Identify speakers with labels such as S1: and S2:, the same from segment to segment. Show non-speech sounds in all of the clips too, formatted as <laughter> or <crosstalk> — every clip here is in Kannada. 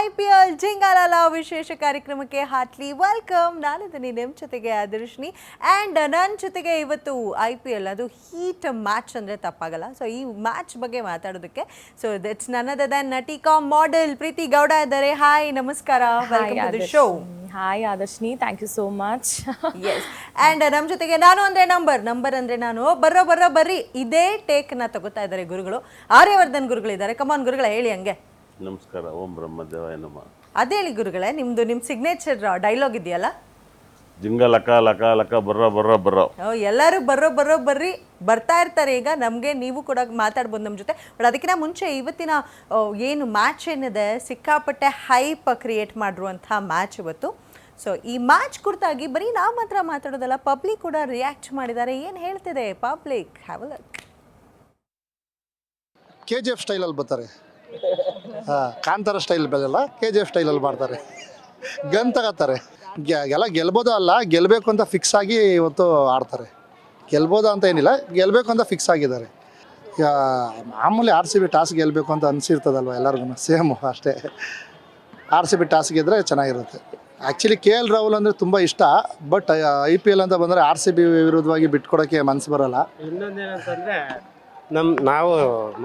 S1: ಐ ಪಿ ಎಲ್ ಜಿಂಗಾಲಾಲ ವಿಶೇಷ ಕಾರ್ಯಕ್ರಮಕ್ಕೆ ಹಾಟ್ಲಿ ವೆಲ್ಕಮ್. ನಾನಿದ್ದೀನಿ ನಿಮ್ಮ ಜೊತೆಗೆ ಆದರ್ಶಿನಿ. ಆ್ಯಂಡ್ ನನ್ನ ಜೊತೆಗೆ ಇವತ್ತು ಐ ಪಿ ಎಲ್ ಅದು ಹೀಟ್ ಮ್ಯಾಚ್ ಅಂದರೆ ತಪ್ಪಾಗಲ್ಲ. ಸೊ ಈ ಮ್ಯಾಚ್ ಬಗ್ಗೆ ಮಾತಾಡೋದಕ್ಕೆ ಸೊ ದಟ್ಸ್ ನನ್ನದ ದನ್ ನಟಿ ಕಾಮ್ ಮಾಡೆಲ್ ಪ್ರೀತಿ ಗೌಡ ಇದ್ದಾರೆ. ಹಾಯ್ ನಮಸ್ಕಾರ. Show
S2: hi Adarshini. Thank you so much
S1: yes and ನಮ್ಮ ಜೊತೆಗೆ ನಾನು ಅಂದರೆ ನಂಬರ್. ನಂಬರ್ ಅಂದರೆ ನಾನು ಬರೋ ಬರೋ ಬರ್ರಿ. ಇದೇ ಟೇಕ್ನ ತಗೋತಾ ಇದ್ದಾರೆ ಗುರುಗಳು. ಆರ್ಯವರ್ಧನ್ ಗುರುಗಳಿದ್ದಾರೆ. ಕಮಾನ್ ಗುರುಗಳ ಹೇಳಿ ಹಂಗೆ.
S3: ನಮಸ್ಕಾರ ಓಂ ಬ್ರಹ್ಮದೇವಾಯ ನಮ.
S1: ಅದೇ ಹೇಳಿ ಗುರುಗಳೇ ನಿಮ್ದು ನಿಮ್ಮ ಸಿಗ್ನೇಚರ್ ಡೈಲಾಗ್ ಇದೆಯಲ್ಲ?
S3: ಜಿಂಗ ಲಕ ಲಕ ಲಕ ಬರ್ರ ಬರ್ರ ಬರ್ರ.
S1: ಓ, ಎಲ್ಲರೂ ಬರೋ ಬರೋ ಬರ್ರಿ. ಬರ್ತಾ ಇರ್ತಾರೆ ಈಗ ನಮಗೆ ನೀವು ಕೂಡ ಮಾತಾಡ್ಬೋದು ನಮ್ಮ ಜೊತೆ. ಬಟ್ ಅದಕ್ಕಿಂತ ಮುಂಚೆ ಇವತ್ತಿನ ಆ, ಏನು ಮ್ಯಾಚ್ ಏನಿದೆ ಸಿಕ್ಕಾಪಟ್ಟೆ ಹೈಪ್ ಕ್ರಿಯೇಟ್ ಮಾಡಿರುವಂಥ ಮ್ಯಾಚ್ ಇವತ್ತು. ಸೊ ಈ ಮ್ಯಾಚ್ ಕುರಿತಾಗಿ ಬರೀ ನಾವು ಮಾತ್ರ ಮಾತಾಡೋದಲ್ಲ ಪಬ್ಲಿಕ್ ಕೂಡ ರಿಯಾಕ್ಟ್ ಮಾಡಿದ್ದಾರೆ. ಏನು ಹೇಳ್ತಿದೆ public have luck
S4: K G F ಸ್ಟೈಲಲ್ಲಿ ಬರ್ತಾರೆ. ಕಾಂತಾರ ಸ್ಟೈಲ್ ಬೆಳೆಯಲ್ಲ ಕೆ ಜಿ ಎಫ್ ಸ್ಟೈಲಲ್ಲಿ ಮಾಡ್ತಾರೆ. ಗನ್ ತಗೋತಾರೆ. ಎಲ್ಲ ಗೆಲ್ಬೋದು ಅಲ್ಲ ಗೆಲ್ಲಬೇಕು ಅಂತ ಫಿಕ್ಸ್ ಆಗಿ ಇವತ್ತು ಆಡ್ತಾರೆ. ಗೆಲ್ಬೋದು ಅಂತ ಏನಿಲ್ಲ ಗೆಲ್ಲಬೇಕು ಅಂತ ಫಿಕ್ಸ್ ಆಗಿದ್ದಾರೆ. ಮಾಮೂಲಿ ಆರ್ ಸಿ ಬಿ ಟಾಸ್ ಗೆಲ್ಲಬೇಕು ಅಂತ ಅನಿಸಿರ್ತದಲ್ವ ಎಲ್ಲರಿಗೂ ಸೇಮ್ ಅಷ್ಟೇ. ಆರ್ ಸಿ ಬಿ ಟಾಸ್ ಗೆದ್ದರೆ ಚೆನ್ನಾಗಿರುತ್ತೆ. ಆ್ಯಕ್ಚುಲಿ ಕೆ ಎಲ್ ರಾಹುಲ್ ಅಂದರೆ ತುಂಬ ಇಷ್ಟ ಬಟ್ ಐ ಪಿ ಎಲ್ ಅಂತ ಬಂದರೆ ಆರ್ ಸಿ ಬಿ ವಿರುದ್ಧವಾಗಿ ಬಿಟ್ಕೊಡೋಕ್ಕೆ ಮನಸ್ಸು ಬರೋಲ್ಲ.
S5: ಇನ್ನೊಂದೇನಂತಂದ್ರೆ ನಮ್ಮ ನಾವು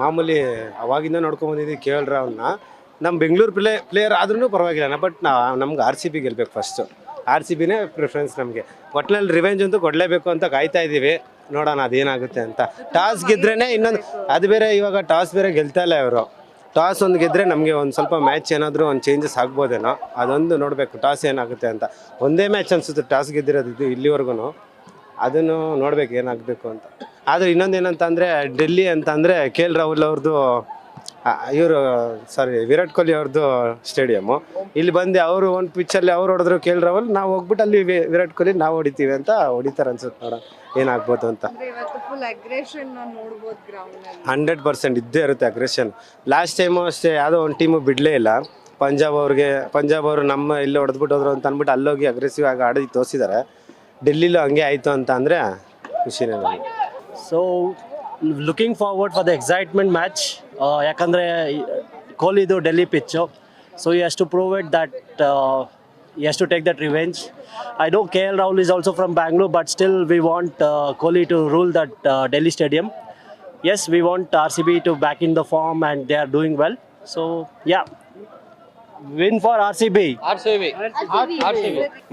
S5: ಮಾಮೂಲಿ ಅವಾಗಿಂದ ನೋಡ್ಕೊಂಡು ಬಂದಿದ್ದೀವಿ ಕೆ ಎಲ್ ನಮ್ಮ ಬೆಂಗಳೂರು ಪ್ಲೇ ಪ್ಲೇಯರ್ ಆದ್ರೂ ಪರವಾಗಿಲ್ಲ. ಬಟ್ ನಾ, ನಮ್ಗೆ ಆರ್ ಸಿ ಬಿ ಗೆಲ್ಬೇಕು ಫಸ್ಟು ಆರ್ ಸಿ ಬಿನೇ ಪ್ರಿಫರೆನ್ಸ್ ನಮಗೆ. ಒಟ್ಟಿನಲ್ಲಿ ರಿವೆಂಜ್ ಅಂತೂ ಕೊಡಲೇಬೇಕು ಅಂತ ಕಾಯ್ತಾ ಇದ್ದೀವಿ ನೋಡೋಣ ಅದೇನಾಗುತ್ತೆ ಅಂತ. ಟಾಸ್ ಗೆದ್ರೇ ಇನ್ನೊಂದು, ಅದು ಬೇರೆ ಇವಾಗ ಟಾಸ್ ಬೇರೆ ಗೆಲ್ತಾ ಇಲ್ಲ ಇವರು. ಟಾಸ್ ಒಂದು ಗೆದ್ರೆ ನಮಗೆ ಒಂದು ಸ್ವಲ್ಪ ಮ್ಯಾಚ್ ಏನಾದರೂ ಒಂದು ಚೇಂಜಸ್ ಆಗ್ಬೋದೇನೋ. ಅದೊಂದು ನೋಡಬೇಕು ಟಾಸ್ ಏನಾಗುತ್ತೆ ಅಂತ. ಒಂದೇ ಮ್ಯಾಚ್ ಅನಿಸುತ್ತೆ ಟಾಸ್ ಗೆದ್ದಿರೋದು ಇಲ್ಲಿವರೆಗೂ ಅದನ್ನು ನೋಡಬೇಕು ಏನಾಗಬೇಕು ಅಂತ. ಆದರೆ ಇನ್ನೊಂದು ಅಂದರೆ ಡೆಲ್ಲಿ ಅಂತ ಅಂದರೆ ಕೆ ಎಲ್ ರಾಹುಲ್ ಅವ್ರದ್ದು ಇವರು ಸಾರಿ ವಿರಾಟ್ ಕೊಹ್ಲಿ ಅವ್ರದ್ದು ಸ್ಟೇಡಿಯಮ್ಮು ಇಲ್ಲಿ ಬಂದು ಅವರು ಒಂದು ಪಿಚ್ಚಲ್ಲಿ ಅವ್ರು ಹೊಡೆದ್ರು ಕೆ ಎಲ್ ರಾಹುಲ್ ನಾವು ಹೋಗ್ಬಿಟ್ಟು ಅಲ್ಲಿ ವಿರಾಟ್ ಕೊಹ್ಲಿ ನಾವು ಹೊಡಿತೀವಿ ಅಂತ ಹೊಡಿತಾರೆ ಅನ್ಸುತ್ತೆ ನೋಡ ಏನಾಗ್ಬೋದು ಅಂತ. ಹಂಡ್ರೆಡ್ ಪರ್ಸೆಂಟ್ ಇದ್ದೇ ಇರುತ್ತೆ ಅಗ್ರೆಷನ್ ಲಾಸ್ಟ್ ಟೈಮು ಅಷ್ಟೇ ಯಾವುದೋ ಒಂದು ಟೀಮು ಬಿಡಲೇ ಇಲ್ಲ. ಪಂಜಾಬ್ ಅವ್ರಿಗೆ ಪಂಜಾಬ್ ಅವರು ನಮ್ಮ ಇಲ್ಲಿ ಹೊಡೆದ್ಬಿಟ್ಟು ಹೋದ್ರು ಅಂತ ಅಂದ್ಬಿಟ್ಟು ಅಲ್ಲೋಗಿ ಅಗ್ರೆಸಿವ್ ಆಗಿ ಆಡಿ ತೋರಿಸಿದ್ದಾರೆ ಡೆಲ್ಲಿಲೂ ಹಂಗೆ ಆಯಿತು ಅಂತ ಅಂದರೆ ಖುಷಿನೇ ನನಗೆ
S6: so looking forward for the excitement match ಯಾಕಂದರೆ ಕೊಹ್ಲಿದು Delhi pitch so you has to prove it that you has to take that revenge I know K L Rahul is also from Bangalore but still we want Kohli to rule that Delhi stadium yes, we want RCB to back in the form and they are doing well. So, yeah, win C B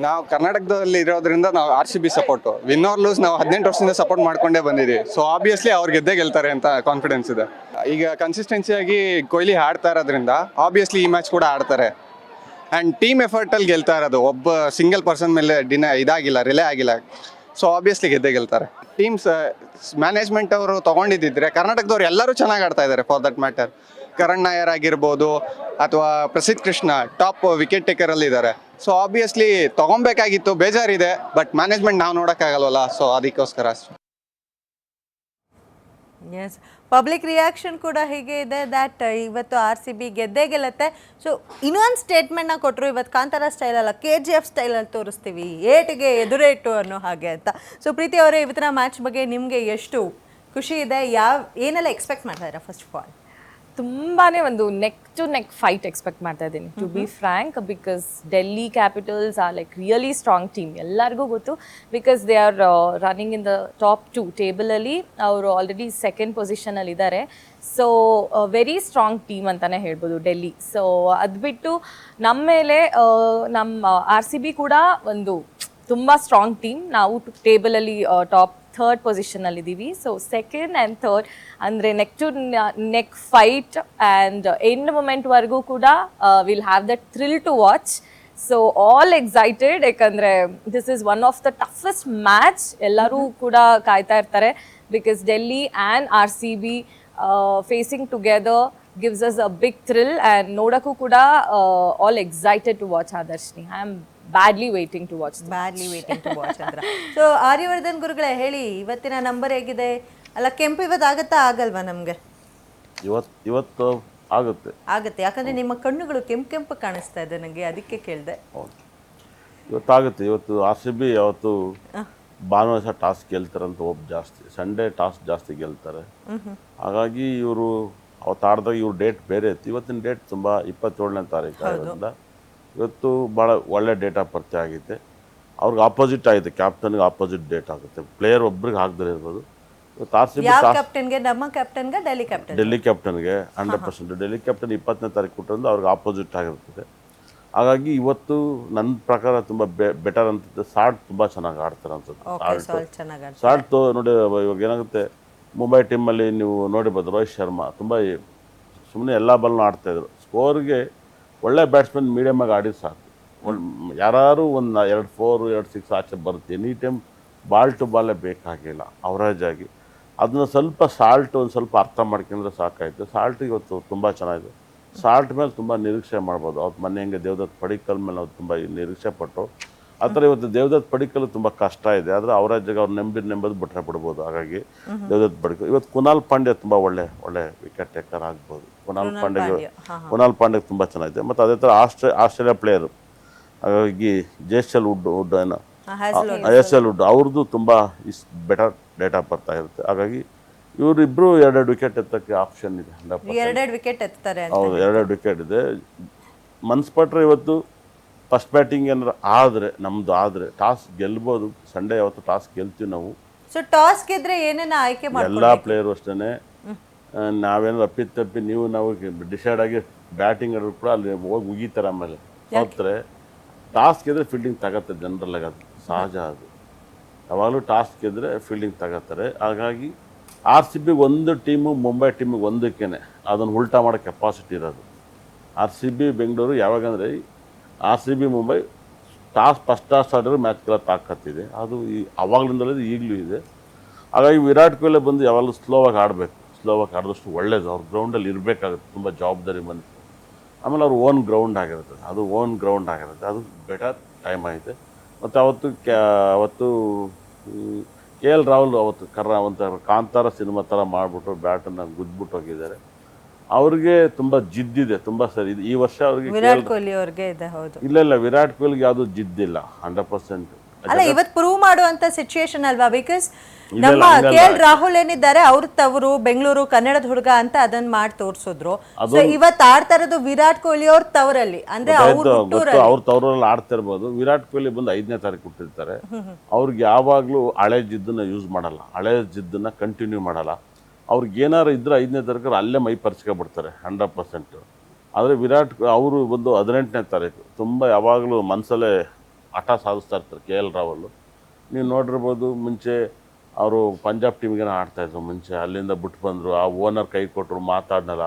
S7: ನಾವು ಕರ್ನಾಟಕದಲ್ಲಿ ಇರೋದ್ರಿಂದ ನಾವು R C B support win or lose ನಾವು ಹದಿನೆಂಟು ವರ್ಷದಿಂದ ಸಪೋರ್ಟ್ ಮಾಡ್ಕೊಂಡೇ ಬಂದಿದ್ದೀವಿ. ಸೊ ಆಬ್ವಿಯಸ್ಲಿ ಅವ್ರು ಗೆದ್ದೇ ಗೆಲ್ತಾರೆ ಅಂತ ಕಾನ್ಫಿಡೆನ್ಸ್ ಇದೆ. ಈಗ ಕನ್ಸಿಸ್ಟೆನ್ಸಿಯಾಗಿ ಕೊಹ್ಲಿ ಆಡ್ತಾ ಇರೋದ್ರಿಂದ ಆಬ್ವಿಯಸ್ಲಿ ಈ ಮ್ಯಾಚ್ ಕೂಡ ಆಡ್ತಾರೆ. ಆ್ಯಂಡ್ ಟೀಮ್ ಎಫರ್ಟಲ್ಲಿ ಗೆಲ್ತಾ ಇರೋದು ಒಬ್ಬ ಸಿಂಗಲ್ ಪರ್ಸನ್ ಮೇಲೆ ಡಿನ ಇದಾಗಿಲ್ಲ ರಿಲೇ ಆಗಿಲ್ಲ. ಸೊ ಆಬ್ವಿಯಸ್ಲಿ ಗೆದ್ದೇ ಗೆಲ್ತಾರೆ. ಟೀಮ್ಸ್ ಮ್ಯಾನೇಜ್ಮೆಂಟ್ ಅವರು ತೊಗೊಂಡಿದ್ದಿದ್ರೆ ಕರ್ನಾಟಕದವ್ರು ಎಲ್ಲರೂ ಚೆನ್ನಾಗಿ ಆಡ್ತಾ ಇದ್ದಾರೆ for that matter Karan Nair ಆಗಿರ್ಬೋದು ಅಥವಾ Prasidh Krishna top wicket taker ಅಲ್ಲಿ ಇದ್ದಾರೆ ಸೊ ಆಬ್ವಿಯಸ್ಲಿ ತಗೊಬೇಕಾಗಿತ್ತು ಬೇಜಾರಿದೆ ಬಟ್ ಮ್ಯಾನೇಜ್ಮೆಂಟ್ ನಾವು ನೋಡೋಕ್ಕಾಗಲ್ವಲ್ಲ ಸೊ ಅದಕ್ಕೋಸ್ಕರ.
S1: ಎಸ್ ಪಬ್ಲಿಕ್ ರಿಯಾಕ್ಷನ್ ಕೂಡ ಹೀಗೆ ಇದೆ ದ್ಯಾಟ್ ಇವತ್ತು ಆರ್ ಸಿ ಬಿ ಗೆದ್ದೇ ಗೆಲ್ಲತ್ತೆ. ಸೊ ಇನ್ನೊಂದು ಸ್ಟೇಟ್ಮೆಂಟ್ನ ಕೊಟ್ಟರು ಇವತ್ತು ಕಾಂತಾರ ಸ್ಟೈಲ್ ಅಲ್ಲ ಕೆ ಜಿ ಎಫ್ ಸ್ಟೈಲಲ್ಲಿ ತೋರಿಸ್ತೀವಿ. ಏಟಿಗೆ ಎದುರೇಟು ಅನ್ನೋ ಹಾಗೆ ಅಂತ. ಸೊ ಪ್ರೀತಿ ಅವರೇ, ಇವತ್ತಿನ ಮ್ಯಾಚ್ ಬಗ್ಗೆ ನಿಮಗೆ ಎಷ್ಟು ಖುಷಿ ಇದೆ? ಯಾವ, ಏನೆಲ್ಲ ಎಕ್ಸ್ಪೆಕ್ಟ್ ಮಾಡ್ತಾ ಫಸ್ಟ್ ಆಫ್ ಆಲ್
S2: ತುಂಬಾನೇ ಒಂದು neck to neck fight expect ಮಾಡ್ತಾ ಇದ್ದೀನಿ. To be frank because Delhi capitals are like really strong team ಎಲ್ಲರಿಗೂ ಗೊತ್ತು. Because they are running in the top two ಟೇಬಲಲ್ಲಿ ಅವರು ಆಲ್ರೆಡಿ ಸೆಕೆಂಡ್ ಪೊಸಿಷನಲ್ಲಿ ಇದ್ದಾರೆ ಸೊ ವೆರಿ ಸ್ಟ್ರಾಂಗ್ ಟೀಮ್ ಅಂತಲೇ ಹೇಳ್ಬೋದು ಡೆಲ್ಲಿ ಸೊ ಅದು ಬಿಟ್ಟು ನಮ್ಮ ಮೇಲೆ ನಮ್ಮ ಆರ್ ಸಿ ಬಿ ಕೂಡ ಒಂದು ತುಂಬ ಸ್ಟ್ರಾಂಗ್ ಟೀಮ್ ನಾವು ಟೇಬಲಲ್ಲಿ ಟಾಪ್ ಥರ್ಡ್ ಪೊಸಿಷನಲ್ಲಿ ಇದ್ದೀವಿ ಸೊ ಸೆಕೆಂಡ್ ಆ್ಯಂಡ್ ಥರ್ಡ್ ಅಂದರೆ neck to neck fight and end ಮೂಮೆಂಟ್ವರೆಗೂ ಕೂಡ will have that thrill to watch so all excited ಯಾಕಂದರೆ this is one of the toughest match ಎಲ್ಲರೂ ಕೂಡ ಕಾಯ್ತಾ ಇರ್ತಾರೆ. Because Delhi and R C B facing together gives us a big thrill and ನೋಡೋಕ್ಕೂ ಕೂಡ all excited to watch Adarshini I am badly waiting to watch
S1: badly waiting to watch ಅಂತ ಸೊ ಆರ್ಯವರ್ಧನ್ ಗುರುಗಳೇ ಹೇಳಿ ಇವತ್ತಿನ ನಂಬರ್ ಹೇಗಿದೆ? ಅಲ್ಲ ಕೆಂಪು ಇವತ್ತು ಆಗುತ್ತಾ? ಆಗಲ್ವಾ ನಮಗೆ?
S3: ಇವತ್ತು ಇವತ್ತು ಆಗುತ್ತೆ.
S1: ಆಗುತ್ತೆ. ಯಾಕಂದ್ರೆ ನಿಮ್ಮ ಕಣ್ಣುಗಳು ಕೆಂಪು ಕೆಂಪು ಕಾಣಿಸ್ತಾ ಇದೆ ನನಗೆ ಅದಕ್ಕೆ ಕೇಳಿದೆ.
S3: ಇವತ್ತಾಗುತ್ತೆ ಇವತ್ತು ಆರ್ ಸಿ ಬಿ ಯಾವತ್ತು ಭಾನುವಾರ ಸಹ ಟಾಸ್ ಗೆಲ್ತಾರಂತ ಹೋಪ್ ಜಾಸ್ತಿ. ಸಂಡೇ ಟಾಸ್ ಜಾಸ್ತಿ ಗೆಲ್ತಾರೆ. ಹಾಗಾಗಿ ಇವರು ಅವತ್ತು ಆಡಿದಾಗ ಇವ್ರ ಡೇಟ್ ಬೇರೆ ಇತ್ತು. ಇವತ್ತಿನ ಡೇಟ್ ತುಂಬ ಇಪ್ಪತ್ತೇಳನೇ ತಾರೀಕು ಆಗಿರೋದ್ರಿಂದ ಇವತ್ತು ಭಾಳ ಒಳ್ಳೆ ಡೇಟ್ ಆಫ್ ಆಗಿದೆ ಆಗೈತೆ ಅವ್ರಿಗೆ ಆಪೋಸಿಟ್ ಆಗಿದೆ ಕ್ಯಾಪ್ಟನ್ಗೆ ಆಪೋಸಿಟ್ ಡೇಟ್ ಆಗುತ್ತೆ. ಪ್ಲೇಯರ್ ಒಬ್ರಿಗೆ ಆಗದೇ ಇರ್ಬೋದು. ಇವತ್ತು ಆರ್ ಸಿ ಬಿ
S1: ಯಾವ ಕ್ಯಾಪ್ಟನ್ಗೆ ನಮ್ಮ ಕ್ಯಾಪ್ಟನ್ಗೆ ಡೆಲ್ಲಿ ಕ್ಯಾಪ್ಟನ್
S3: ಡೆಲ್ಲಿ ಕ್ಯಾಪ್ಟನ್ಗೆ ಹಂಡ್ರೆಡ್ ಪರ್ಸೆಂಟ್ ಡೆಲ್ಲಿ ಕ್ಯಾಪ್ಟನ್ ಇಪ್ಪತ್ತನೇ ತಾರೀಕು ಕೊಟ್ಟರಿಂದ ಅವ್ರಿಗೆ ಆಪೋಸಿಟ್ ಆಗಿರ್ತದೆ. ಹಾಗಾಗಿ ಇವತ್ತು ನನ್ನ ಪ್ರಕಾರ ತುಂಬ ಬೆಟರ್ ಅನ್ಸುತ್ತೆ. ಸಾಲ್ಟ್ ತುಂಬ ಚೆನ್ನಾಗಿ ಆಡ್ತಾರೆ ಅನ್ಸುತ್ತೆ. ಸಾಲ್ಟ್ ನೋಡಿ ಇವಾಗ ಏನಾಗುತ್ತೆ? ಮುಂಬೈ ಟೀಮಲ್ಲಿ ನೀವು ನೋಡಿರ್ಬೋದು ರೋಹಿತ್ ಶರ್ಮಾ. ತುಂಬ ಸುಮ್ಮನೆ ಎಲ್ಲ ಬಾಲ್ನ ಆಡ್ತಾಯಿದ್ರು ಸ್ಕೋರ್ಗೆ ಒಳ್ಳೆ ಬ್ಯಾಟ್ಸ್ಮನ್ ಮೀಡಿಯಮಾಗಿ ಆಡಿದ್ರೆ ಸಾಕು. ಒಂದು ಯಾರು ಒಂದು ಎರಡು ಫೋರ್ ಎರಡು ಸಿಕ್ಸ್ ಆಚೆ ಬರುತ್ತೆ. ಎನಿ ಟೈಮ್ ಬಾಲ್ ಟು ಬಾಲೇ ಬೇಕಾಗಿಲ್ಲ. ಅವರೇಜ್ ಆಗಿ. ಅದನ್ನ ಸ್ವಲ್ಪ ಸಾಲ್ಟ್ ಒಂದು ಸ್ವಲ್ಪ ಅರ್ಥ ಮಾಡ್ಕೊಂಡ್ರೆ ಸಾಕಾಯಿತು. ಸಾಲ್ಟ್ ಇವತ್ತು ತುಂಬ ಚೆನ್ನಾಗಿದೆ. ಸಾಲ್ಟ್ ಮೇಲೆ ತುಂಬ ನಿರೀಕ್ಷೆ ಮಾಡ್ಬೋದು. ಅವ್ರು ಮನೆ ಹೆಂಗೆ ದೇವದತ್ ಪಡಿಕಲ್ ಮೇಲೆ ನಾವು ತುಂಬ ನಿರೀಕ್ಷೆ ಪಟ್ಟು ಆ ಥರ ಇವತ್ತು ದೇವದತ್ ಪಡಿಕಲ್ ತುಂಬ ಕಷ್ಟ ಇದೆ. ಆದರೆ ಅವರೇಜ್ಗೆ ಅವ್ರು ನೆಂಬಿ ನೆಂಬದು ಬಿಟ್ಟರೆ ಬಿಡ್ಬೋದು. ಹಾಗಾಗಿ ದೇವದತ್ ಪಡಿಕಲ್ ಇವತ್ತು ಕುನಾಲ್ ಪಾಂಡ್ಯ ತುಂಬ ಒಳ್ಳೆ ಒಳ್ಳೆ ವಿಕೆಟ್ ಟೇಕರ್ ಆಗ್ಬೋದು. ಕುನಾಲ್ ಪಾಂಡ್ಯಗೆ
S1: ಪಾಂಡ್ಯ,
S3: ಕುನಾಲ್ ಪಾಂಡ್ಯ ತುಂಬ ಚೆನ್ನಾಗಿದೆ. ಮತ್ತು ಅದೇ ಥರ ಆಸ್ಟ್ರೇ ಆಸ್ಟ್ರೇಲಿಯಾ ಪ್ಲೇಯರು ಹಾಗಾಗಿ ಜೇಸಲ್ ವುಡ್ ವುಡ್ ಏನೋ? ಎಸ್ ಎಲ್ ವುಡ್ ಅವ್ರದ್ದು ತುಂಬ ಇಸ್ ಬೆಟರ್ ಡೇಟಾ ಬರ್ತಾ ಇರುತ್ತೆ. ಹಾಗಾಗಿ ಇವರಿಬ್ಬರು ಎರಡೆರಡು ವಿಕೆಟ್ ಎತ್ತಕ್ಕೆ ಆಪ್ಷನ್ ಇದೆ. ಹಂಡ್ರೆಡ್ ಹೌದು ಎರಡೆರಡು ವಿಕೆಟ್ ಇದೆ. ಮನ್ಸ್ಪಟ್ರೆ ಇವತ್ತು ಫಸ್ಟ್ ಬ್ಯಾಟಿಂಗ್ ಏನಾರು ಆದರೆ ನಮ್ಮದು ಆದರೆ ಟಾಸ್ ಗೆಲ್ಬೋದು ಸಂಡೇ ಯಾವತ್ತು ಟಾಸ್ ಗೆಲ್ತೀವಿ ನಾವು.
S1: ಸೊ ಟಾಸ್ ಗೆದ್ರೆ ಏನೇನ ಆಯ್ಕೆ
S3: ಎಲ್ಲ ಪ್ಲೇಯರ್ ಅಷ್ಟೇ ನಾವೇನಾದ್ರು ಅಪ್ಪಿ ತಪ್ಪಿ ನೀವು ನಾವು ಡಿಸೈಡ್ ಆಗಿ ಬ್ಯಾಟಿಂಗ್ ಆಡೋರು ಕೂಡ ಅಲ್ಲಿ ಹೋಗಿ ಮುಗೀತಾರೆ ಆಮೇಲೆ. ಹೋಗ್ತಾರೆ ಟಾಸ್ ಗೆದ್ರೆ ಫೀಲ್ಡಿಂಗ್ ತಗತ್ತೆ ಜನರಲ್ ಆಗಿ ಅದು. ಸಹಜ ಅದು. ಯಾವಾಗಲೂ ಟಾಸ್ ಗೆದ್ರೆ ಫೀಲ್ಡಿಂಗ್ ತಗೋತಾರೆ ಹಾಗಾಗಿ ಆರ್ ಸಿ ಬಿಗೆ ಒಂದು ಟೀಮು ಮುಂಬೈ ಟೀಮಿಗೆ ಒಂದಕ್ಕೇನೆ. ಅದನ್ನು ಉಲ್ಟಾ ಮಾಡೋ ಕೆಪಾಸಿಟಿ ಇರೋದು. R C B Bengaluru ಯಾವಾಗಂದರೆ R C B Mumbai toss first toss ಆಡಿದ್ರೆ ಮ್ಯಾಚ್ಗೆಲ್ಲ ತಾಕತ್ತಿದೆ ಅದು ಈ ಅವಾಗಲಿಂದಲೇ ಈಗಲೂ ಇದೆ. ಹಾಗಾಗಿ ವಿರಾಟ್ ಕೊಹ್ಲಿ ಬಂದು ಯಾವಾಗಲೂ ಸ್ಲೋವಾಗಿ ಆಡಬೇಕು. ಸ್ಲೋವಾಗಿ ಆಡಿದಷ್ಟು ಒಳ್ಳೇದು. ಅವ್ರ ಗ್ರೌಂಡಲ್ಲಿ ಇರಬೇಕಾಗುತ್ತೆ. ತುಂಬ ಜವಾಬ್ದಾರಿ ಬಂದು. ಆಮೇಲೆ ಅವ್ರ ಓನ್ ಗ್ರೌಂಡ್ ಆಗಿರುತ್ತೆ. ಅದು ಓನ್ ಗ್ರೌಂಡ್ ಆಗಿರುತ್ತೆ. ಅದು ಬೆಟರ್ ಟೈಮ್ ಆಗಿದೆ. ಮತ್ತು ಅವತ್ತು ಕ್ಯಾ ಅವತ್ತು ಕೆ ಎಲ್ ರಾಹುಲ್ ಅವತ್ತು ಕರ್ರ, ಒಂಥರ ಕಾಂತಾರ ಸಿನಿಮಾ ಥರ ಮಾಡಿಬಿಟ್ಟು ಬ್ಯಾಟನ್ನು ಗುದ್ಬಿಟ್ಟು ಹೋಗಿದ್ದಾರೆ. ಅವ್ರಿಗೆ ತುಂಬಾ ಜಿದ್ದಿದೆ ತುಂಬಾ ಸರಿ. ಇದು ಈ ವರ್ಷ ಅವ್ರಿಗೆ
S1: ವಿರಾಟ್ ಕೊಹ್ಲಿ ಅವ್ರಿಗೆ ಇದೆ ಹೌದು.
S3: ಇಲ್ಲ ಇಲ್ಲ ವಿರಾಟ್ ಕೊಹ್ಲಿಗೆ ಯಾವುದು ಜಿದ್ದಿಲ್ಲ ಹಂಡ್ರೆಡ್ ಪರ್ಸೆಂಟ್
S1: ಅಲ್ಲ ಇವತ್ ಪ್ರೂವ್ ಮಾಡುವಂತ ಸಿಚುಯೇಷನ್ ಅಲ್ವಾ? ಬಿಕಾಸ್ ನಮ್ಮ. ಕೆ ಎಲ್ ರಾಹುಲ್ ಏನಿದ್ದಾರೆ ಅವ್ರ ತವರು ಬೆಂಗಳೂರು ಕನ್ನಡದ ಹುಡುಗ ಅಂತ ಅದನ್ನ ಮಾಡಿ ತೋರಿಸಿದ್ರು. ಇವತ್ತು ಇವತ್ ಆಡ್ತಾ ಇರೋದು ವಿರಾಟ್ ಕೊಹ್ಲಿ ಅವ್ರ ತವರಲ್ಲಿ. ಅಂದ್ರೆ ಅವ್ರ
S3: ತವರಲ್ಲಿ ಆಡ್ತಾ ವಿರಾಟ್ ಕೊಹ್ಲಿ ಬಂದು ಐದನೇ ತಾರೀಕು ಕೊಟ್ಟಿರ್ತಾರೆ. ಅವ್ರಿಗೆ ಯಾವಾಗ್ಲೂ ಹಳೆ ಜಿದ್ದನ್ನ ಯೂಸ್ ಮಾಡಲ್ಲ. ಹಳೆ ಜಿದ್ದನ್ನ ಕಂಟಿನ್ಯೂ ಮಾಡಲ್ಲ. ಅವ್ರಿಗೆ ಏನಾರು ಇದ್ದರೆ ಐದನೇ ತಾರೀಕು ಅಲ್ಲೇ ಮೈ ಪರಿಸ್ಕೊಬಿಡ್ತಾರೆ ಹಂಡ್ರೆಡ್ ಪರ್ಸೆಂಟು ಆದರೆ ವಿರಾಟ್ ಅವರು ಬಂದು ಹದಿನೆಂಟನೇ ತಾರೀಕು ತುಂಬ ಯಾವಾಗಲೂ ಮನಸ್ಸಲ್ಲೇ ಹಠ ಸಾಧಿಸ್ತಾ ಇರ್ತಾರೆ ಕೆ ಎಲ್ ರಾಹುಲ್. ನೀವು ನೋಡಿರ್ಬೋದು ಮುಂಚೆ ಅವರು ಪಂಜಾಬ್ ಟೀಮ್ಗೆ ಆಡ್ತಾಯಿದ್ರು ಮುಂಚೆ, ಅಲ್ಲಿಂದ ಬಿಟ್ಟು ಬಂದರು, ಆ ಓನರ್ ಕೈ ಕೊಟ್ಟರು ಮಾತಾಡ್ನಲ್ಲ.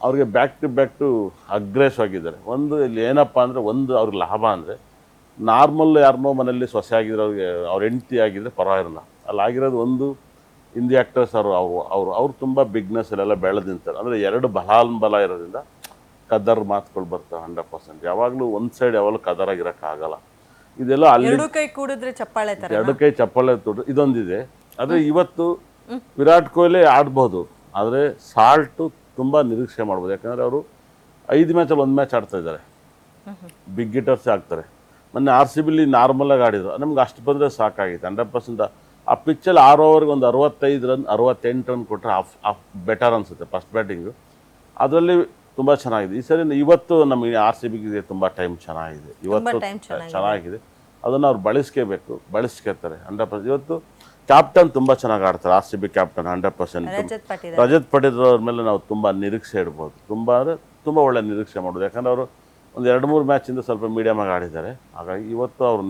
S3: ಅವ್ರಿಗೆ ಬ್ಯಾಕ್ ಟು ಬ್ಯಾಕ್ ಟು ಅಗ್ರೆಸ್ ಆಗಿದ್ದಾರೆ. ಒಂದು ಇಲ್ಲಿ ಏನಪ್ಪ ಅಂದರೆ ಒಂದು ಅವ್ರಿಗೆ ಲಾಭ ಅಂದರೆ ನಾರ್ಮಲ್ ಯಾರನ್ನೋ ಮನೆಯಲ್ಲಿ ಸೊಸೆ ಆಗಿದ್ರೆ ಅವ್ರಿಗೆ, ಅವ್ರ ಹೆಂಡತಿ ಆಗಿದ್ದರೆ ಪರವಾಗಿಲ್ಲ ಅಲ್ಲಿ ಆಗಿರೋದು ಒಂದು ಹಿಂದಿ ಆ್ಯಕ್ಟರ್ಸ್ ಅವರು ಅವರು ಅವರು ಅವ್ರು ತುಂಬ ಬಿಗ್ನೆಸ್ಸಲ್ಲೆಲ್ಲ ಬೆಳೆದು ನಿಂತಾರೆ. ಅಂದರೆ ಎರಡು ಬಲಾನ್ ಬಲ ಇರೋದ್ರಿಂದ ಕದರ್ ಮಾತುಗಳು ಬರ್ತವೆ ಹಂಡ್ರೆಡ್ ಪರ್ಸೆಂಟ್ ಯಾವಾಗಲೂ ಒಂದು ಸೈಡ್ ಯಾವಾಗಲೂ ಕದರಾಗಿರೋಕ್ಕಾಗಲ್ಲ ಇದೆಲ್ಲ ಅಲ್ಲಿ
S1: ಎರಡು ಕೈ ಕೂಡಿದ್ರೆ ಚಪ್ಪಾಳೆ ತರ
S3: ಎರಡು ಕೈ ಚಪ್ಪಾಳೆ ತೊಡು ಇದೊಂದಿದೆ. ಆದರೆ ಇವತ್ತು ವಿರಾಟ್ ಕೊಹ್ಲಿ ಆಡ್ಬೋದು. ಆದರೆ ಸಾಲ್ಟು ತುಂಬ ನಿರೀಕ್ಷೆ ಮಾಡ್ಬೋದು. ಯಾಕಂದರೆ ಅವರು ಐದು ಮ್ಯಾಚಲ್ಲಿ ಒಂದು ಮ್ಯಾಚ್ ಆಡ್ತಾ ಇದ್ದಾರೆ. ಬಿಗ್ ಗಿಟರ್ಸ್ ಆಗ್ತಾರೆ. ಮೊನ್ನೆ ಆರ್ ಸಿ ಬಿಲಿ ನಾರ್ಮಲಾಗಿ ಆಡಿದ್ರು. ನಮ್ಗೆ ಅಷ್ಟು ಬಂದರೆ ಸಾಕಾಗಿತ್ತು. ಹಂಡ್ರೆಡ್ ಪರ್ಸೆಂಟ್ ಆ ಪಿಚ್ಚಲ್ಲಿ ಆರು ಓವರ್ಗೆ ಒಂದು ಅರವತ್ತೈದು ರನ್ ಅರವತ್ತೆಂಟು ರನ್ ಕೊಟ್ಟರೆ ಆಫ್ ಆಫ್ ಬೆಟರ್ ಅನಿಸುತ್ತೆ ಫಸ್ಟ್ ಬ್ಯಾಟಿಂಗು ಅದರಲ್ಲಿ ತುಂಬ ಚೆನ್ನಾಗಿದೆ. ಈ ಸರಿ ಇವತ್ತು ನಮಗೆ ಆರ್ ಸಿ ಬಿಗೆ ತುಂಬ ಟೈಮ್ ಚೆನ್ನಾಗಿದೆ. ಇವತ್ತು
S1: ಚೆನ್ನಾಗಿದೆ.
S3: ಅದನ್ನು ಅವ್ರು ಬಳಸ್ಕೋಬೇಕು ಬಳಸ್ಕೋತಾರೆ ಹಂಡ್ರೆಡ್ ಪರ್ಸೆಂಟ್ ಇವತ್ತು ಕ್ಯಾಪ್ಟನ್ ತುಂಬ ಚೆನ್ನಾಗಿ ಆಡ್ತಾರೆ. R C B captain hundred percent
S1: Rajat Patil
S3: ಅವ್ರ. ಮೇಲೆ ನಾವು ತುಂಬ ನಿರೀಕ್ಷೆ ಇಡ್ಬೋದು. ತುಂಬ ಅಂದರೆ ತುಂಬ ಒಳ್ಳೆ ನಿರೀಕ್ಷೆ ಮಾಡೋದು. ಯಾಕಂದ್ರೆ ಅವರು ಒಂದು ಎರಡು ಮೂರು ಮ್ಯಾಚಿಂದ ಸ್ವಲ್ಪ ಮೀಡಿಯಮಾಗಿ ಆಡಿದ್ದಾರೆ. ಹಾಗಾಗಿ ಇವತ್ತು ಅವ್ರು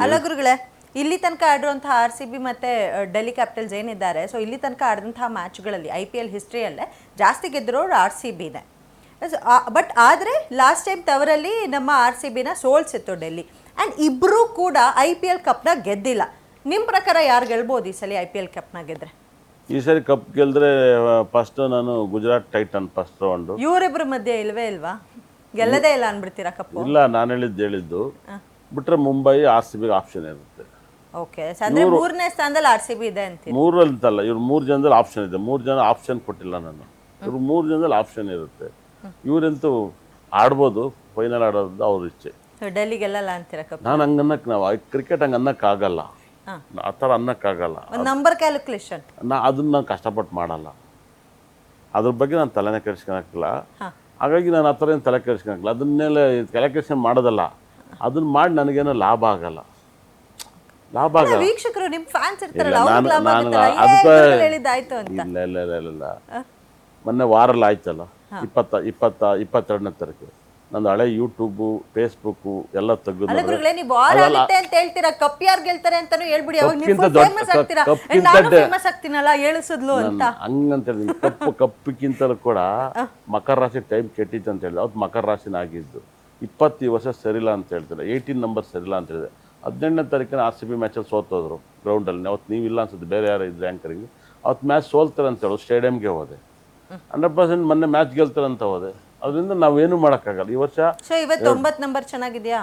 S1: ಇಲ್ಲಿ ತನಕ ಆಡಿರುವಂತಹ ಆರ್ ಸಿ ಬಿ ಮತ್ತೆ ಡೆಲ್ಲಿ ಕ್ಯಾಪಿಟಲ್ಸ್ ಏನಿದ್ದಾರೆ ಸೊ ಇಲ್ಲಿ ತನಕ ಆಡಿದಂತಹ ಮ್ಯಾಚ್ಗಳಲ್ಲಿ ಐ ಪಿ ಎಲ್ ಹಿಸ್ಟ್ರಿಯಲ್ಲೇ ಜಾಸ್ತಿ ಗೆದ್ದಿರೋರು ಆರ್ ಸಿ ಬಿನೇ ಬಟ್ ಆದರೆ ಲಾಸ್ಟ್ ಟೈಮ್ ತವರಲ್ಲಿ ನಮ್ಮ ಆರ್ ಸಿ ಬಿನ ಸೋಲ್ಸಿತ್ತು ಡೆಲ್ಲಿ. ಆ್ಯಂಡ್ ಇಬ್ಬರೂ ಕೂಡ ಐ ಪಿ ಎಲ್ ಕಪ್ನ ಗೆದ್ದಿಲ್ಲ. ನಿಮ್ಮ ಪ್ರಕಾರ ಯಾರು ಗೆಲ್ಬೋದು ಈ ಸಲ ಐ ಪಿ ಎಲ್ ಕಪ್ನ ಗೆದ್ರೆ?
S3: ಈ ಸರಿ ಕಪ್ ಗೆಲ್ದ್ರೆ ಫಸ್ಟ್ ನಾನು ಗುಜರಾತ್ ಟೈಟನ್ ಫಸ್ಟ್ ರೌಂಡ್
S1: ಇವರಿಬ್ಬರ ಮಧ್ಯೆ ಇಲ್ವೇ ಇಲ್ವಾ? ಗೆಲ್ಲದೇ ಇಲ್ಲ ಅನ್ಬಿಡ್ತೀರಾ ಕಪ್
S3: ಇಲ್ಲ ನಾನು ಹೇಳಿದ್ದು ಹೇಳಿದ್ದು. ಬಿಟ್ರೆ ಮುಂಬೈ ಆರ್ ಸಿ ಬಿಗೆ ಆಪ್ಷನ್ ಇರುತ್ತೆ.
S1: ಓಕೆ ಅಂದ್ರೆ ಮೂರನೇ ಸ್ಥಾನದಲ್ಲಿ ಆರ್ ಸಿ ಬಿ ಇದೆ ಅಂತೀರಿ.
S3: ಮೂರಲ್ಲಂತಲ್ಲ ಇವ್ರು ಮೂರು ಜನದಲ್ಲಿ ಆಪ್ಷನ್ ಇದೆ. ಮೂರು ಜನ ಆಪ್ಷನ್ ಕೊಟ್ಟಿಲ್ಲ ನಾನು. ಇವ್ರು ಮೂರು ಜನದಲ್ಲಿ ಆಪ್ಷನ್ ಇರುತ್ತೆ. ಇವರಂತೂ ಆಡ್ಬೋದು ಫೈನಲ್ ಆಡೋದು ಅವ್ರ ಇಚ್ಛೆ.
S1: ಡೆಲ್ಲಿಗೆಲ್ಲ ಅಂತೀರಾ ಕಪ್
S3: ನಾನು ಹಂಗೆ ಅನ್ನಕ್ಕೆ ನಾವು ಕ್ರಿಕೆಟ್ ಹಂಗೆ ಅನ್ನಕ್ಕಾಗಲ್ಲ ಆ ಥರ ಅನ್ನಕ್ಕಾಗಲ್ಲ
S1: ನಂಬರ್ ಕ್ಯಾಲ್ಕುಲೇಷನ್
S3: ನಾ ಅದನ್ನ ನಾನು ಕಷ್ಟಪಟ್ಟು ಮಾಡಲ್ಲ. ಅದ್ರ ಬಗ್ಗೆ ನಾನು ತಲೆನೇ ಕೆಡಿಸ್ಕೊಳಕ್ಕಿಲ್ಲ. ಹಾಗಾಗಿ ನಾನು ಆ ಥರ ಏನು ತಲೆ ಕೆಡಿಸ್ಕೊಳಕ್ಕಿಲ್ಲ. ಅದನ್ನೆಲ್ಲ ತಲೆ ಕೆಡಿಸ್ಕೊಂಡು ಮಾಡೋದಲ್ಲ ಅದನ್ನ ಮಾಡಿ ನನಗೇನೋ ಲಾಭ ಆಗಲ್ಲ. ಲಾಭ
S1: ವೀಕ್ಷಕರು ನಿಮ್ ಫ್ಯಾನ್ಸ್ ಇರ್ತಾರಲ್ಲ ಹೇಳಿದ್ದಾಯ್ತು ಅಂತ.
S3: ಇಲ್ಲ ಇಲ್ಲ ಇಲ್ಲ ಇಲ್ಲ ಇಲ್ಲ. ಮೊನ್ನೆ ವಾರಲ್ಲಿ ಆಯ್ತಲ್ಲ? ಇಪ್ಪತ್ತ ಇಪ್ಪತ್ತ ಇಪ್ಪತ್ತೆರಡನೇ ತಾರೀಕು. ನಂದು ಹಳೆ ಯೂಟ್ಯೂಬು ಫೇಸ್ಬುಕ್ಕು ಎಲ್ಲ ತೆಗೆದು
S1: ನೀವು ಆಗುತ್ತೆ ಅಂತ ಹೇಳ್ತೀರಾ? ಕಪ್ ಯಾರು ಗೆಲ್ತಾರೆ ಅಂತಾನು ಹೇಳ್ಬಿಡಿ. ಅವಾಗ ನೀವು ಫೇಮಸ್ ಆಗ್ತೀರಾ? ನಾನು ಫೇಮಸ್ ಆಗ್ತೀನಲ್ಲ ಏಳಿಸಿದ್ಲು ಅಂತ.
S3: ಹಂಗಂತ ಹೇಳಿ ಕಪ್ಪು ಕಪ್ಪಿಗಿಂತಲೂ ಕೂಡ ಮಕರ ರಾಶಿ ಟೈಮ್ ಕೆಟ್ಟಿತ್ತು ಅಂತ ಹೇಳಿದ್ರು. ಅವತ್ತು ಮಕರ ರಾಶಿನ ಆಗಿದ್ದು. ಇಪ್ಪತ್ತು ವರ್ಷ ಸರಿಲ್ಲ ಅಂತ ಹೇಳ್ತಾರೆ. ಏಯ್ಟೀನ್ ನಂಬರ್ ಸರಿಲ್ಲ ಅಂತ ಹೇಳಿದೆ ಹದಿನೆಂಟನೇ ತಾರೀಕಿನ ಆರ್ ಸಿ ಬಿ ಮ್ಯಾಚಲ್ಲಿ ಸೋತೋದ್ರು ಗ್ರೌಂಡಲ್ಲಿ ಅವತ್ತು ನೀವಿಲ್ಲ ಅನ್ಸುತ್ತೆ ಬೇರೆ ಯಾರು ಇದ್ರೆ ಆ್ಯಂಕರಿಂಗ್ ಅವತ್ತು ಮ್ಯಾಚ್ ಸೋಲ್ತಾರೆ ಅಂತ ಹೇಳೋದು ಸ್ಟೇಡಿಯಂಗೆ ಹೋದೆ. ಹಂಡ್ರೆಡ್ ಪರ್ಸೆಂಟ್ ಮೊನ್ನೆ ಮ್ಯಾಚ್ ಗೆಲ್ತಾರೆ ಅಂತ ಹೋದೆ. ಅದರಿಂದ ನಾವೇನು ಮಾಡೋಕ್ಕಾಗಲ್ಲ. ಈ ವರ್ಷ
S1: ಇವತ್ತು ನಂಬರ್ ಚೆನ್ನಾಗಿದ್ಯಾ?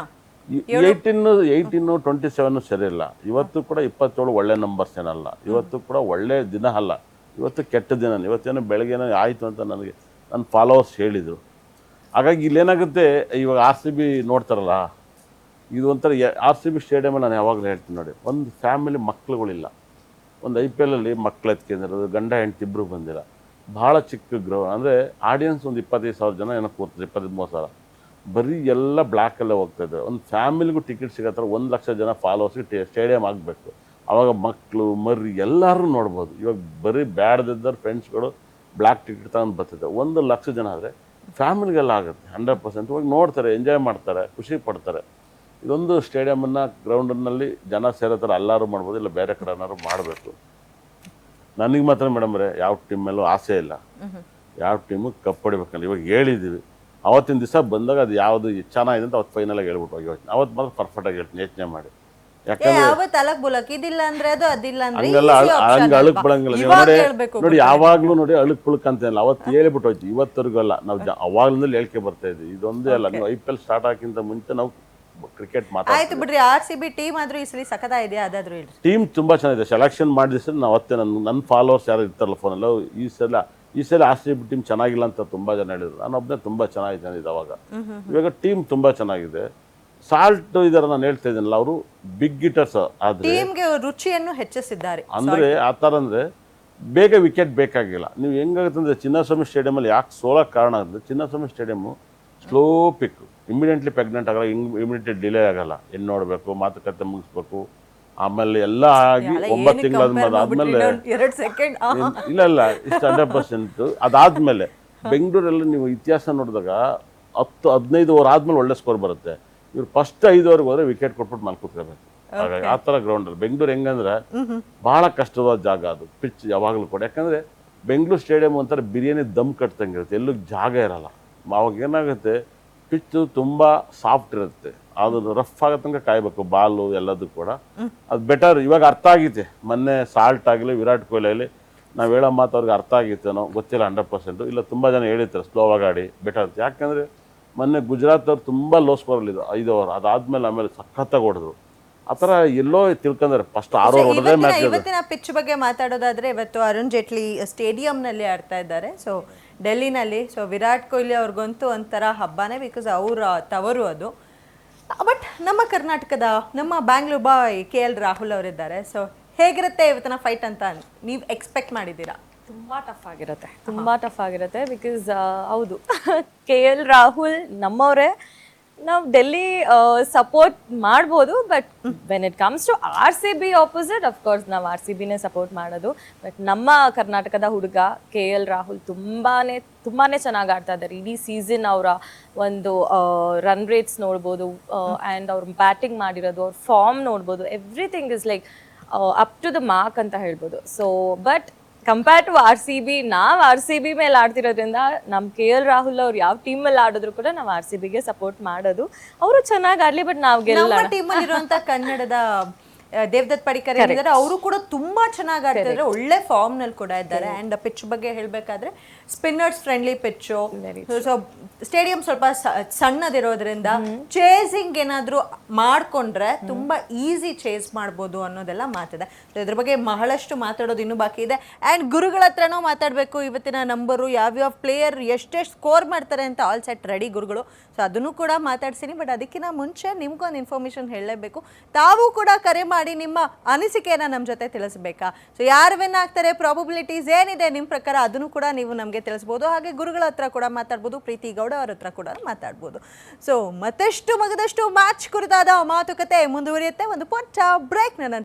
S3: ಏಯ್ಟೀನು ಏಯ್ಟೀನು ಟ್ವೆಂಟಿ ಸೆವೆನ್ ಸರಿ ಇಲ್ಲ. ಇವತ್ತು ಕೂಡ ಇಪ್ಪತ್ತೇಳು ಒಳ್ಳೆ ನಂಬರ್ಸ್ ಏನಲ್ಲ. ಇವತ್ತು ಕೂಡ ಒಳ್ಳೆ ದಿನ ಅಲ್ಲ. ಇವತ್ತು ಕೆಟ್ಟ ದಿನ. ಇವತ್ತೇನೋ ಬೆಳಗ್ಗೆನೋ ಆಯಿತು ಅಂತ ನನಗೆ ನನ್ನ ಫಾಲೋವರ್ಸ್ ಹೇಳಿದರು. ಹಾಗಾಗಿ ಇಲ್ಲೇನಾಗುತ್ತೆ ಇವಾಗ ಆರ್ ಸಿ ಬಿ ನೋಡ್ತಾರಲ್ಲ ಇದು ಒಂಥರ ಆರ್ ಸಿ ಬಿ ಸ್ಟೇಡಿಯಮಲ್ಲಿ ನಾನು ಯಾವಾಗಲೂ ಹೇಳ್ತೀನಿ ನೋಡಿ. ಒಂದು ಫ್ಯಾಮಿಲಿ ಮಕ್ಳುಗಳಿಲ್ಲ. ಒಂದು ಐ ಪಿ ಎಲ್ಲಲ್ಲಿ ಮಕ್ಳು ಎತ್ಕೊಂಡಿರೋದು, ಗಂಡ, ಹೆಂಡತಿ ಇಬ್ಬರು ಬಂದಿಲ್ಲ. ಭಾಳ ಚಿಕ್ಕ ಗ್ರೌ ಅಂದರೆ ಆಡಿಯನ್ಸ್ ಒಂದು ಇಪ್ಪತ್ತೈದು ಸಾವಿರ ಜನ ಏನೋ ಕೂರ್ತದೆ ಇಪ್ಪತ್ತೈದು ಮೂವತ್ತು ಸಾವಿರ. ಬರೀ ಎಲ್ಲ ಬ್ಲ್ಯಾಕಲ್ಲೇ ಹೋಗ್ತಾ ಇದ್ದಾರೆ ಒಂದು ಫ್ಯಾಮಿಲಿಗೂ ಟಿಕೆಟ್ ಸಿಗೋ ಒಂದು ಲಕ್ಷ ಜನ ಫಾಲೋವರ್ಸ್ಗೆ ಸ್ಟೇಡಿಯಂ ಆಗಬೇಕು. ಅವಾಗ ಮಕ್ಕಳು ಮರಿ ಎಲ್ಲರೂ ನೋಡ್ಬೋದು. ಇವಾಗ ಬರೀ ಬ್ಯಾಡ್ದಿದ್ದವ್ರ ಫ್ರೆಂಡ್ಸ್ಗಳು ಬ್ಲ್ಯಾಕ್ ಟಿಕೆಟ್ ತಗೊಂಡು ಬರ್ತಿದ್ದೆ ಒಂದು ಲಕ್ಷ ಜನ ಆದರೆ ಫ್ಯಾಮಿಲಿಗೆಲ್ಲ ಆಗುತ್ತೆ ಹಂಡ್ರೆಡ್ ಪರ್ಸೆಂಟ್ ಹೋಗಿ ನೋಡ್ತಾರೆ ಎಂಜಾಯ್ ಮಾಡ್ತಾರೆ, ಖುಷಿ ಪಡ್ತಾರೆ. ಇದೊಂದು ಸ್ಟೇಡಿಯಮನ್ನು ಗ್ರೌಂಡ್ನಲ್ಲಿ ಜನ ಸೇರೋ ಥರ ಎಲ್ಲರೂ ಮಾಡ್ಬೋದು ಇಲ್ಲ ಬೇರೆ ಕಡೆ ಏನಾದ್ರು ಮಾಡಬೇಕು. ನನಗೆ ಮಾತ್ರ ಮೇಡಮ್ರೆ ಯಾವ ಟೀಮ್ ಮೇಲೂ ಆಸೆ ಇಲ್ಲ. ಯಾವ ಟೀಮು ಕಪ್ ಹೊಡಿಬೇಕಲ್ಲ ಇವಾಗ ಹೇಳಿದ್ದೀವಿ ಅವತ್ತಿನ ದಿವಸ ಬಂದಾಗ ಅದು ಯಾವುದು ಚೆನ್ನಾಗಿದೆ ಅಂತ ಅವತ್ತು ಫೈನಲಾಗಿ ಹೇಳ್ಬಿಟ್ಟು ಯೋಚನೆ ಅವತ್ತು ಮಾತ್ರ ಪರ್ಫೆಕ್ಟಾಗಿ ಹೇಳ್ತೀನಿ ಯೋಚನೆ ಮಾಡಿ. ಹಂಗೆಲ್ಲ ಅಳುಕ್ ಬಿಡಂಗಿಲ್ಲ. ನೀವು ನೋಡಿ. ಯಾವಾಗ್ಲೂ ನೋಡಿ ಅಳುಕ್ ಪುಳುಕ್ ಅಂತ ಇಲ್ಲ. ಅವತ್ತು ಹೇಳ್ಬಿಟ್ಟು ಹೋಯ್ತು ಇವತ್ತರೆಗೂ ಅಲ್ಲ. ನಾವು ಅವಾಗ್ಲಿಂದ ಅವಾಗ್ಲಿಂದಲೇ ಹೇಳ್ಕೆ ಬರ್ತಾ ಇದ್ವಿ. ಇದೊಂದೇ ಅಲ್ಲ. ನೀವು ಐ ಪಿ ಎಲ್ ಸ್ಟಾರ್ಟ್ ಹಾಕಿಂತ ಮುಂಚೆ ನಾವು ಕ್ರಿಕೆಟ್
S1: ಆಯ್ತು
S3: ಮಾತಾಡ್ತೀವಿ
S1: ಬಿಡ್ರಿ ಆರ್ ಸಿ ಬಿ ಟೀಮ್ ಆದ್ರೂ ಈ ಸಲ ಸಖತ ಇದೆಯಾ? ಅದಾದ್ರೂ ಹೇಳ್ರಿ.
S3: ಟೀಮ್ ತುಂಬಾ ಚೆನ್ನಾಗಿದೆ. ಸೆಲೆಕ್ಷನ್ ಮಾಡಿದ್ರೆ ನಾವು ಅತ್ತೆ ನನ್ನ ನನ್ನ ಫಾಲೋವರ್ಸ್ ಯಾರು ಇರ್ತಾರಲ್ಲ ಫೋನಲ್ಲ ಈ ಸಲ ಈ ಸಲ ಆರ್ ಸಿ ಬಿ ಟೀಮ್ ಚೆನ್ನಾಗಿಲ್ಲ ಅಂತ ತುಂಬಾ ಜನ ಹೇಳಿದ್ರು. ನಾನು ಒಬ್ಬನೇ ತುಂಬಾ ಚೆನ್ನಾಗಿದೆ ಅಂದಿದ್ದೆ ಅವಾಗ. ಇವಾಗ ಟೀಮ್ ತುಂಬಾ ಚೆನ್ನಾಗಿದೆ. ಸಾಲ್ಟ್ ಇದರ ನಾನು ಹೇಳ್ತಾ ಇದ್ದೀನಲ್ಲ ಅವರು ಬಿಗ್ ಗಿಟರ್ಸ್ ಆದ್ರೆ
S1: ಟೀಮ್ಗೆ ರುಚಿಯನ್ನು ಹೆಚ್ಚಿಸಿದ್ದಾರೆ.
S3: ಅಂದ್ರೆ ಆ ಥರ ಅಂದ್ರೆ ಬೇಗ ವಿಕೆಟ್ ಬೇಕಾಗಿಲ್ಲ. ನೀವು ಹೆಂಗಾಗುತ್ತೆ ಅಂದ್ರೆ ಚಿನ್ನಸ್ವಾಮಿ ಸ್ಟೇಡಿಯಮಲ್ಲಿ ಯಾಕೆ ಸೋಲಕ್ಕೆ ಕಾರಣ ಅಂದ್ರೆ Chinnaswamy stadium slow pick immediately pregnant ಆಗಲ್ಲ ಇಮಿಡಿಯೇಟ್ಲಿ ಡಿಲೇ ಆಗಲ್ಲ. ಹೆಣ್ಣು ನೋಡಬೇಕು? ಮಾತುಕತೆ ಮುಗಿಸ್ಬೇಕು. ಆಮೇಲೆ ಎಲ್ಲ ಆಗಿ ಒಂಬತ್ತು ತಿಂಗಳಾದ್ಮೇಲೆ ಆದ್ಮೇಲೆ
S1: ಎರಡ್ ಸೆಕೆಂಡ್
S3: ಇಲ್ಲ ಇಲ್ಲ ಇಷ್ಟು ಹಂಡ್ರೆಡ್ ಪರ್ಸೆಂಟ್ ಅದಾದ್ಮೇಲೆ ಬೆಂಗಳೂರಲ್ಲಿ ನೀವು ಇತಿಹಾಸ ನೋಡಿದಾಗ ಹತ್ತು ಹದಿನೈದು ಓವರ್ ಆದ್ಮೇಲೆ ಒಳ್ಳೆ ಸ್ಕೋರ್ ಬರುತ್ತೆ. ಇವ್ರು ಫಸ್ಟ್ ಐದು ಓವರ್ಗೆ ಹೋದ್ರೆ ವಿಕೆಟ್ ಕೊಟ್ಬಿಟ್ಟು ಮನೆ ಕೂತ್ಕೋಬೇಕು ಹಾಗಾಗಿ ಆ ಥರ ಗ್ರೌಂಡಲ್ಲಿ ಬೆಂಗಳೂರು ಹೆಂಗಂದ್ರೆ ಬಹಳ ಕಷ್ಟವಾದ ಜಾಗ ಅದು. ಪಿಚ್ ಯಾವಾಗಲೂ ಕೂಡ. ಯಾಕಂದ್ರೆ ಬೆಂಗಳೂರು ಸ್ಟೇಡಿಯಂ ಒಂಥರ ಬಿರಿಯಾನಿ ದಮ್ ಕಟ್ತಂಗಿರುತ್ತೆ ಎಲ್ಲೂ ಜಾಗ ಇರಲ್ಲ. ಅವಾಗ ಏನಾಗುತ್ತೆ ಪಿಚ್ಚು ತುಂಬ ಸಾಫ್ಟ್ ಇರುತ್ತೆ. ಅದು ರಫ್ ಆಗೋ ತನಕ ಕಾಯ್ಬೇಕು ಬಾಲು ಎಲ್ಲದೂ ಕೂಡ. ಅದು ಬೆಟರ್ ಇವಾಗ ಅರ್ಥ ಆಗೈತೆ ಮೊನ್ನೆ ಸಾಲ್ಟ್ ಆಗಲಿ ವಿರಾಟ್ ಕೊಹ್ಲಿ ಆಗಲಿ ನಾವು ಹೇಳೋ ಮಾತು ಅವ್ರಿಗೆ ಅರ್ಥ ಆಗಿತ್ತೇನೋ ಗೊತ್ತಿಲ್ಲ ಹಂಡ್ರೆಡ್ ಪರ್ಸೆಂಟು ಇಲ್ಲ ತುಂಬ ಜನ ಹೇಳಿರ್ತಾರೆ ಸ್ಲೋ ಆಡಿ ಬೆಟರ್ ಅಂತ ಯಾಕಂದರೆ ಮೊನ್ನೆ ಗುಜರಾತ್ ಅವ್ರು ತುಂಬ ಲೋ ಸ್ಕೋರಲ್ಲಿದ್ದರು ಐದು ಓವರ್ ಅದಾದಮೇಲೆ ಆಮೇಲೆ ಸಖತ್ತಾಗಿ ಹೊಡೆದ್ರು. ಆ ಥರ ಎಲ್ಲೋ ತಿಳ್ಕೊಂಡ್ರೆ ಫಸ್ಟ್ ಆರು ಓವರ್ ಹೊಡೆದೇ
S1: ಇವತ್ತಿನ
S3: ಮ್ಯಾಚ್
S1: ಇವತ್ತಿನ ಪಿಚ್ ಬಗ್ಗೆ ಮಾತಾಡೋದಾದ್ರೆ ಇವತ್ತು ಅರುಣ್ ಜೇಟ್ಲಿ ಸ್ಟೇಡಿಯಂನಲ್ಲಿ ಆಡ್ತಾ ಇದ್ದಾರೆ. ಸೊ ಡೆಲ್ಲಿನಲ್ಲಿ. ಸೊ ವಿರಾಟ್ ಕೊಹ್ಲಿ ಅವ್ರಿಗಂತೂ ಒಂಥರ ಹಬ್ಬನೇ ಬಿಕಾಸ್ ಅವರ ತವರು ಅದು. ಬಟ್ ನಮ್ಮ ಕರ್ನಾಟಕದ ನಮ್ಮ Bangalore boy K L Rahul ಅವರಿದ್ದಾರೆ. ಸೊ ಹೇಗಿರುತ್ತೆ ಇವತ್ತಿನ ಫೈಟ್ ಅಂತ ನೀವು ಎಕ್ಸ್ಪೆಕ್ಟ್ ಮಾಡಿದ್ದೀರಾ?
S2: ತುಂಬ ಟಫ್ ಆಗಿರುತ್ತೆ. ತುಂಬ ಟಫ್ ಆಗಿರುತ್ತೆ ಬಿಕಾಸ್ ಹೌದು. ಕೆ ಎಲ್ ರಾಹುಲ್ ನಮ್ಮವರೇ ನಾವು ಡೆಲ್ಲಿ ಸಪೋರ್ಟ್ ಮಾಡ್ಬೋದು but when it comes to R C B opposite of course ನಾವು ಆರ್ ಸಿ ಬಿನೇ ಸಪೋರ್ಟ್ ಮಾಡೋದು. ಬಟ್ ನಮ್ಮ ಕರ್ನಾಟಕದ ಹುಡುಗ ಕೆ ಎಲ್ ರಾಹುಲ್ ತುಂಬಾ ತುಂಬಾ ಚೆನ್ನಾಗಿ ಆಡ್ತಾ ಇದ್ದಾರೆ. ಇಡೀ ಸೀಸನ್ ಅವರ ಒಂದು ರನ್ ರೇಟ್ಸ್ ನೋಡ್ಬೋದು ಆ್ಯಂಡ್ ಅವ್ರ ಬ್ಯಾಟಿಂಗ್ ಮಾಡಿರೋದು, ಅವ್ರ ಫಾರ್ಮ್ ನೋಡ್ಬೋದು. Everything is like up to the mark ಅಂತ ಹೇಳ್ಬೋದು. So but compare to R C B ನಾವು ಆರ್ ಸಿ ಬಿ ಮೇಲೆ ಆಡ್ತಿರೋದ್ರಿಂದ ನಮ್ಮ ಕೆ ಎಲ್ ರಾಹುಲ್ ಅವ್ರು ಯಾವ ಟೀಮ್ ಅಲ್ಲಿ ಆಡಿದ್ರು ಕೂಡ ನಾವು ಆರ್ ಸಿ ಬಿಗೆ ಸಪೋರ್ಟ್ ಮಾಡೋದು. ಅವರು ಚೆನ್ನಾಗಿ ಆಡ್ಲಿ ಬಟ್ ನಾವು ಗೆಲ್ಲ
S1: ನಮ್ಮ ಅಲ್ಲಿ ಇರುವಂತ <laughs> ಕನ್ನಡದ ದೇವದತ್ ಪಡಿಕರ್ ಏನಿದ್ದಾರೆ ಅವರು ಕೂಡ ತುಂಬಾ ಚೆನ್ನಾಗಿ ಆಡ್ತಿದ್ದಾರೆ ಒಳ್ಳೆ ಫಾರ್ಮ್ನಲ್ಲಿ ಕೂಡ ಇದ್ದಾರೆ. ಅಂಡ್ ಪಿಚ್ ಬಗ್ಗೆ ಹೇಳ್ಬೇಕಾದ್ರೆ spinners friendly pitch so stadium ಸ್ವಲ್ಪ ಸಣ್ಣದಿರೋದ್ರಿಂದ ಚೇಸಿಂಗ್ ಏನಾದರೂ ಮಾಡಿಕೊಂಡ್ರೆ ತುಂಬ ಈಸಿ ಚೇಸ್ ಮಾಡ್ಬೋದು ಅನ್ನೋದೆಲ್ಲ ಮಾತಿದೆ. ಸೊ ಇದ್ರ ಬಗ್ಗೆ ಬಹಳಷ್ಟು ಮಾತಾಡೋದು ಇನ್ನೂ ಬಾಕಿ ಇದೆ. ಆ್ಯಂಡ್ ಗುರುಗಳ ಹತ್ರನೂ ಮಾತಾಡಬೇಕು. ಇವತ್ತಿನ ನಂಬರು ಯಾವ್ಯಾವ ಪ್ಲೇಯರ್ ಎಷ್ಟೆಷ್ಟು ಸ್ಕೋರ್ ಮಾಡ್ತಾರೆ ಅಂತ ಆಲ್ ಸೆಟ್ ರೆಡಿ ಗುರುಗಳು. ಸೊ ಅದನ್ನು ಕೂಡ ಮಾತಾಡ್ತೀನಿ ಬಟ್ ಅದಕ್ಕಿಂತ ಮುಂಚೆ ನಿಮ್ಗೊಂದು ಇನ್ಫಾರ್ಮೇಷನ್ ಹೇಳಲೇಬೇಕು. ತಾವು ಕೂಡ ಕರೆ ಮಾಡಿ ಮಾಡಿ ನಿಮ್ಮ ಅನಿಸಿಕೆಯನ್ನು ನಮ್ಮ ಜೊತೆ ತಿಳಿಸ್ಬೇಕಾ? ಸೊ ಯಾರು ವಿನ್ ಆಗ್ತಾರೆ? ಪ್ರಾಬಬಿಲಿಟೀಸ್ ಏನಿದೆ? ನಿಮ್ಮ ಪ್ರಕಾರ ಅದನ್ನು ಕೂಡ ನೀವು ನಮಗೆ ತಿಳಿಸ್ಬೋದು. ಹಾಗೆ ಗುರುಗಳ ಹತ್ರ ಕೂಡ ಮಾತಾಡ್ಬೋದು, ಪ್ರೀತಿ ಗೌಡ ಅವರ ಹತ್ರ ಕೂಡ ಮಾತಾಡ್ಬೋದು. ಸೊ ಮತ್ತಷ್ಟು ಮಗದಷ್ಟು ಮ್ಯಾಚ್ ಕುರಿತಾದ ಮಾತುಕತೆ ಮುಂದುವರಿಯುತ್ತೆ. ಒಂದು ಪುಟ್ಟ ಬ್ರೇಕ್ ನನ್ನ